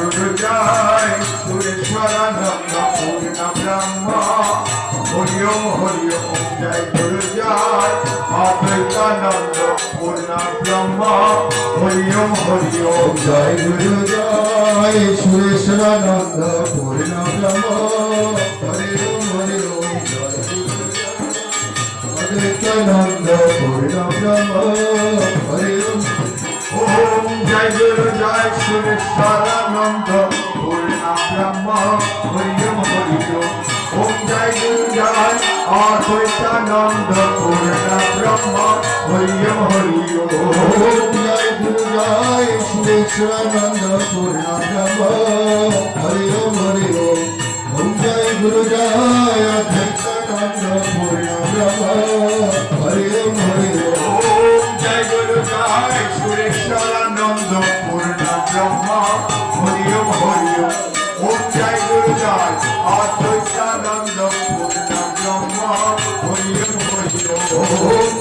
নয়ন যায় সুরেশ্বরানন্দ পূর্ণ ব্রহ্ম। হরি ওম হরি ওম জয় গুরু যায় অদ্বৈতানন্দ পূর্ণ ব্রহ্ম। হরি ওম হরি ওম জয় গুরু জয়, সুরেশ্বরানন্দ পূর্ণ ব্রহ্ম। হরি ওম হরি ওম জয় গুরু অদ্বৈতানন্দ পূর্ণ ব্রহ্ম। হরি ওম ওম জয় গুরু জয়, সুরেশ্বর ব্রহ্ম হরি ওম হরি ওম জয় গুরু জয় অদ্বৈতানন্দ পূর্ণ ব্রহ্ম হরি ওম হরি ওম জয় গুরু জয় সুরেশ্বরানন্দ পূর্ণ ব্রহ্ম হরি ওম হরি ওম জয় গুরু জয় অদ্বৈতানন্দ পূর্ণ ব্রহ্ম হরি ওম হরি ওম জয় গুরু জয় সুরেশ্বরানন্দ পূর্ণ ব্রহ্ম হরি ওম হরি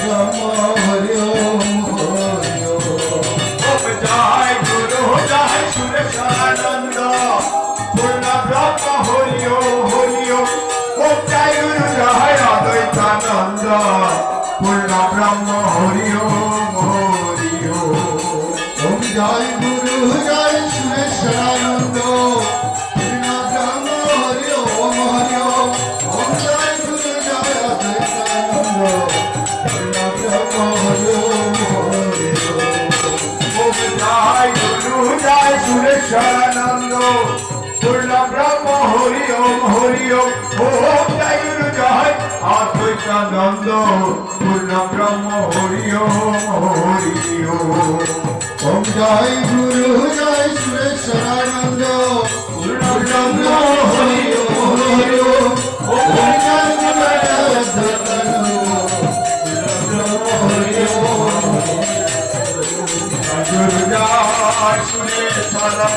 ব্রহ্ম হরি সুরেশ্বরানন্দ পূর্ণ ব্রহ্ম হরি ওম জয় গুরু সুরেশ্বরানন্দ পূর্ণ ব্রহ্ম হরি ওম হরি ওম ওম জয় গুরু জয় অদ্বৈতানন্দ পূর্ণ হরি ওম হরি ওম জয় গুরু